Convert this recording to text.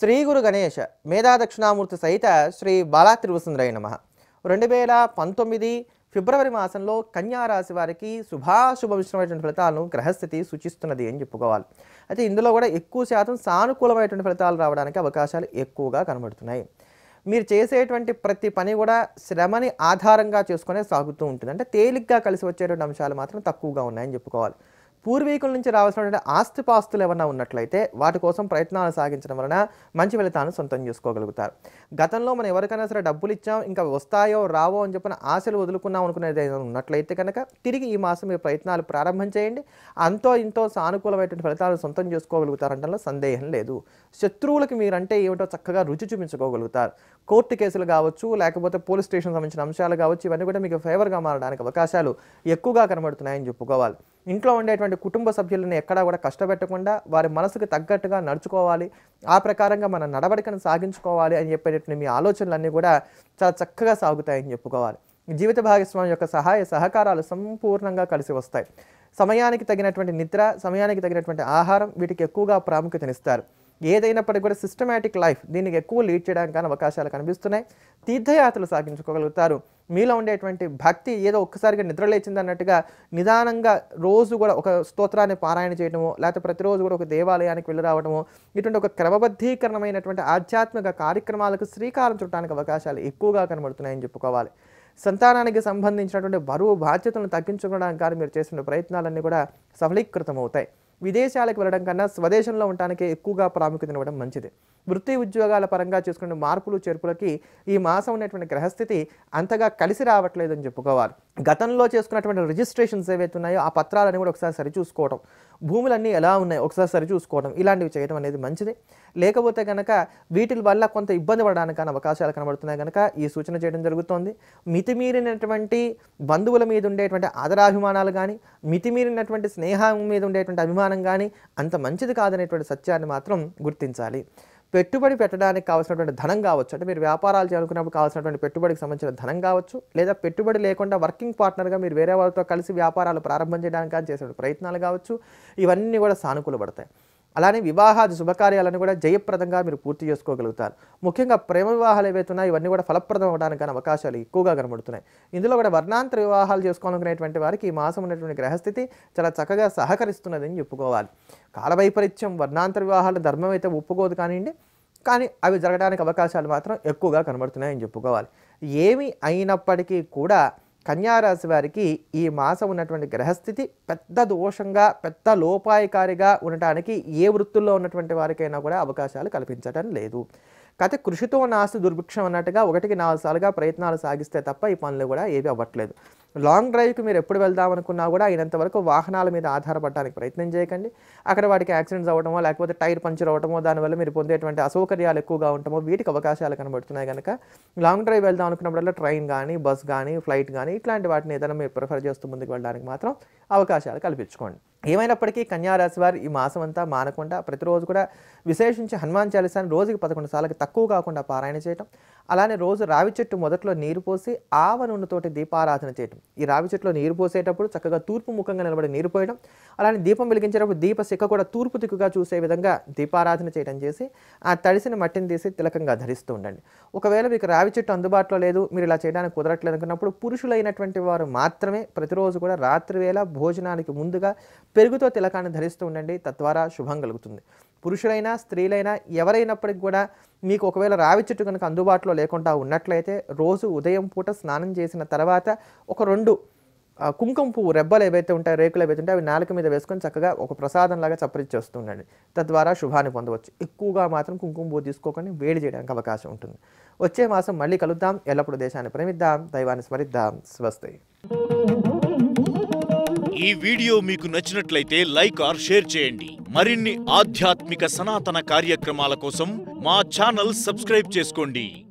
శ్రీ గురు గణేష్ మేధా దక్షిణామూర్తి సహిత శ్రీ బాలా త్రివసుందరయ నమ. రెండు వేల పంతొమ్మిది ఫిబ్రవరి మాసంలో కన్యారాశి వారికి వారికి శుభాశుభమిశ్రమైనటువంటి ఫలితాలను గ్రహస్థితి సూచిస్తున్నది అని చెప్పుకోవాలి. అయితే ఇందులో కూడా ఎక్కువ శాతం సానుకూలమైనటువంటి ఫలితాలు రావడానికి అవకాశాలు ఎక్కువగా కనబడుతున్నాయి. మీరు చేసేటువంటి ప్రతి పని కూడా శ్రమని ఆధారంగా చేసుకునే సాగుతూ ఉంటుంది. అంటే తేలిగ్గా కలిసి వచ్చేటువంటి అంశాలు మాత్రం తక్కువగా ఉన్నాయని చెప్పుకోవాలి. పూర్వీకుల నుంచి రావాల్సినటువంటి ఆస్తిపాస్తులు ఏమన్నా ఉన్నట్లయితే వాటి కోసం ప్రయత్నాలు సాగించడం వలన మంచి ఫలితాలను సొంతం చేసుకోగలుగుతారు. గతంలో మనం ఎవరికైనా సరే డబ్బులు ఇచ్చాం ఇంకా వస్తాయో రావో అని చెప్పిన ఆశలు వదులుకున్నాం అనుకునేది ఏదైనా ఉన్నట్లయితే కనుక తిరిగి ఈ మాసం మీ ప్రయత్నాలు ప్రారంభం చేయండి. అంతో ఇంతో సానుకూలమైనటువంటి ఫలితాలు సొంతం చేసుకోగలుగుతారంటలో సందేహం లేదు. శత్రువులకు మీరంటే ఏమిటో చక్కగా రుచి చూపించుకోగలుగుతారు. కోర్టు కేసులు కావచ్చు లేకపోతే పోలీస్ స్టేషన్ సంబంధించిన అంశాలు కావచ్చు ఇవన్నీ కూడా మీకు ఫేవర్గా మారడానికి అవకాశాలు ఎక్కువగా కనబడుతున్నాయని చెప్పుకోవాలి. ఇంట్లో ఉండేటువంటి కుటుంబ సభ్యులను ఎక్కడా కూడా కష్టపెట్టకుండా వారి మనసుకు తగ్గట్టుగా నడుచుకోవాలి. ఆ ప్రకారంగా మన నడవడికను సాగించుకోవాలి అని చెప్పేటటువంటి మీ ఆలోచనలన్నీ కూడా చాలా చక్కగా సాగుతాయని చెప్పుకోవాలి. జీవిత భాగస్వామి యొక్క సహాయ సహకారాలు సంపూర్ణంగా కలిసి వస్తాయి. సమయానికి తగినటువంటి నిద్ర సమయానికి తగినటువంటి ఆహారం వీటికి ఎక్కువగా ప్రాముఖ్యతనిస్తారు. ఏదైనప్పటికీ కూడా సిస్టమేటిక్ లైఫ్ దీనికి ఎక్కువ లీడ్ చేయడానికి అవకాశాలు కనిపిస్తున్నాయి. తీర్థయాత్రలు సాగించుకోగలుగుతారు. మీలో ఉండేటువంటి భక్తి ఏదో ఒక్కసారిగా నిద్రలేచింది అన్నట్టుగా నిదానంగా రోజు కూడా ఒక స్తోత్రాన్ని పారాయణ చేయడము లేకపోతే ప్రతిరోజు కూడా ఒక దేవాలయానికి వెళ్ళి రావడము ఇటువంటి ఒక క్రమబద్ధీకరణమైనటువంటి ఆధ్యాత్మిక కార్యక్రమాలకు శ్రీకారం చుట్టడానికి అవకాశాలు ఎక్కువగా కనబడుతున్నాయని చెప్పుకోవాలి. సంతానానికి సంబంధించినటువంటి బరువు బాధ్యతలను తగ్గించుకోవడానికి కానీ మీరు చేసిన ప్రయత్నాలన్నీ కూడా సఫలీకృతం అవుతాయి విదేశాలకు వెళ్ళడం కన్నా స్వదేశంలో ఉండటానికి ఎక్కువగా ప్రాముఖ్యతనివ్వడం మంచిది. వృత్తి ఉద్యోగాల పరంగా చేసుకునే మార్పులు చేర్పులకి ఈ మాసం ఉన్నటువంటి గ్రహస్థితి అంతగా కలిసి రావట్లేదని చెప్పుకోవాలి. గతంలో చేసుకున్నటువంటి రిజిస్ట్రేషన్స్ ఏవైతే ఉన్నాయో ఆ పత్రాలని కూడా ఒకసారి సరిచూసుకోవడం భూములన్నీ ఎలా ఉన్నాయి ఒకసారి సరిచూసుకోవడం ఇలాంటివి చేయడం అనేది మంచిది. లేకపోతే కనుక వీటి వల్ల కొంత ఇబ్బంది పడడానికి అవకాశాలు కనబడుతున్నాయి కనుక ఈ సూచన చేయడం జరుగుతోంది. మితిమీరినటువంటి బంధువుల మీద ఉండేటువంటి ఆదరాభిమానాలు కానీ మితిమీరినటువంటి స్నేహం మీద ఉండేటువంటి అభిమానం కానీ అంత మంచిది కాదనేటువంటి సత్యాన్ని మాత్రం గుర్తించాలి. పెట్టుబడి పెట్టడానికి కావాల్సినటువంటి ధనం కావచ్చు. అంటే మీరు వ్యాపారాలు చేయాలనుకున్నప్పుడు కావాల్సినటువంటి పెట్టుబడికి సంబంధించిన ధనం కావచ్చు. లేదా పెట్టుబడి లేకుండా వర్కింగ్ పార్ట్నర్గా మీరు వేరే వాళ్ళతో కలిసి వ్యాపారాలు ప్రారంభం చేయడానికి కానీ చేసే ప్రయత్నాలు కావచ్చు. ఇవన్నీ కూడా సానుకూలపడతాయి అలానే వివాహాది శుభకార్యాలను కూడా జయప్రదంగా మీరు పూర్తి చేసుకోగలుగుతారు. ముఖ్యంగా ప్రేమ వివాహాలు ఏవైతే ఉన్నాయో ఇవన్నీ కూడా ఫలప్రదం అవడానికి కానీ అవకాశాలు ఎక్కువగా కనబడుతున్నాయి. ఇందులో కూడా వర్ణాంతర వివాహాలు చేసుకోవాలనుకునేటువంటి వారికి ఈ మాసం ఉన్నటువంటి గ్రహస్థితి చాలా చక్కగా సహకరిస్తున్నదని చెప్పుకోవాలి. కాలవైపరీత్యం వర్ణాంతర వివాహాలు ధర్మం అయితే ఒప్పుకోదు కానివ్వండి కానీ అవి జరగడానికి అవకాశాలు మాత్రం ఎక్కువగా కనబడుతున్నాయని చెప్పుకోవాలి. ఏమి అయినప్పటికీ కూడా కన్యారాశి వారికి ఈ మాసం ఉన్నటువంటి గ్రహస్థితి పెద్ద దోషంగా పెద్ద లోపాయకారిగా ఉండటానికి ఏ వృత్తుల్లో ఉన్నటువంటి వారికైనా కూడా అవకాశాలు కల్పించడం లేదు. కాకపోతే కృషితో నాస్తి దుర్భిక్షం అన్నట్టుగా ఒకటికి నాలుగు సార్లుగా ప్రయత్నాలు సాగిస్తే తప్ప ఈ పనులు కూడా ఏవి అవ్వట్లేదు. లాంగ్ డ్రైవ్కి మీరు ఎప్పుడు వెళ్దాం అనుకున్నా కూడా అయినంత వరకు వాహనాల మీద ఆధారపడడానికి ప్రయత్నం చేయకండి. అక్కడ వాటికి యాక్సిడెంట్స్ అవ్వడమో లేకపోతే టైర్ పంచర్ అవ్వడమో దానివల్ల మీరు పొందేటువంటి అసౌకర్యాలు ఎక్కువగా ఉండటమో వీటికి అవకాశాలు కనబడుతున్నాయి కనుక లాంగ్ డ్రైవ్ వెళ్దాం అనుకున్నప్పుడల్లా ట్రైన్ కానీ బస్ కానీ ఫ్లైట్ కానీ ఇట్లాంటి వాటిని ఏదైనా మీరు ప్రిఫర్ చేస్తూ ముందుకు వెళ్ళడానికి మాత్రం అవకాశాలు కల్పించుకోండి. ఏమైనప్పటికీ కన్యారాశి వారు ఈ మాసం అంతా మానకుండా ప్రతిరోజు కూడా విశేషించి హనుమాన్ చాలీసాని రోజుకి పదకొండు సార్లకు తక్కువ కాకుండా పారాయణ చేయటం అలానే రోజు రావి చెట్టు మొదట్లో నీరు పోసి ఆవ నూనెతోటి దీపారాధన చేయటం. ఈ రావి చెట్టులో నీరు పోసేటప్పుడు చక్కగా తూర్పు ముఖంగా నిలబడి నీరు పోయడం అలానే దీపం వెలిగించేటప్పుడు దీప శిఖ కూడా తూర్పు దిక్కుగా చూసే విధంగా దీపారాధన చేయడం చేసి ఆ తడిసిన మట్టిని తీసి తిలకంగా ధరిస్తూ ఉండండి. ఒకవేళ మీకు రావి చెట్టు అందుబాటులో లేదు మీరు ఇలా చేయడానికి కుదరట్లేదు అనుకున్నప్పుడు పురుషులైనటువంటి వారు మాత్రమే ప్రతిరోజు కూడా రాత్రి వేళ భోజనానికి ముందుగా పెరుగుతో తిలకాన్ని ధరిస్తూ ఉండండి తద్వారా శుభం కలుగుతుంది. పురుషులైనా స్త్రీలైనా ఎవరైనప్పటికి కూడా మీకు ఒకవేళ రావి చెట్టు కనుక అందుబాటులో లేకుండా ఉన్నట్లయితే రోజు ఉదయం పూట స్నానం చేసిన తర్వాత ఒక రెండు కుంకుమ పువ్వు రెబ్బలు ఏవైతే ఉంటాయో రేకులు ఏవైతే ఉంటాయో అవి నాలుక మీద వేసుకొని చక్కగా ఒక ప్రసాదంలాగా చప్పరిచ్చేస్తుండండి తద్వారా శుభాన్ని పొందవచ్చు. ఎక్కువగా మాత్రం కుంకుమ పువ్వు తీసుకోకుండా వేడి చేయడానికి అవకాశం ఉంటుంది. వచ్చే మాసం మళ్ళీ కలుద్దాం. ఎల్లప్పుడూ దేశాన్ని ప్రేమిద్దాం. దైవాన్ని స్మరిద్దాం. స్వస్తి. ఈ వీడియో మీకు నచ్చినట్లయితే లైక్ ఆర్ షేర్ చేయండి. మరిన్ని ఆధ్యాత్మిక సనాతన కార్యక్రమాల కోసం మా ఛానల్ సబ్స్క్రైబ్ చేసుకోండి.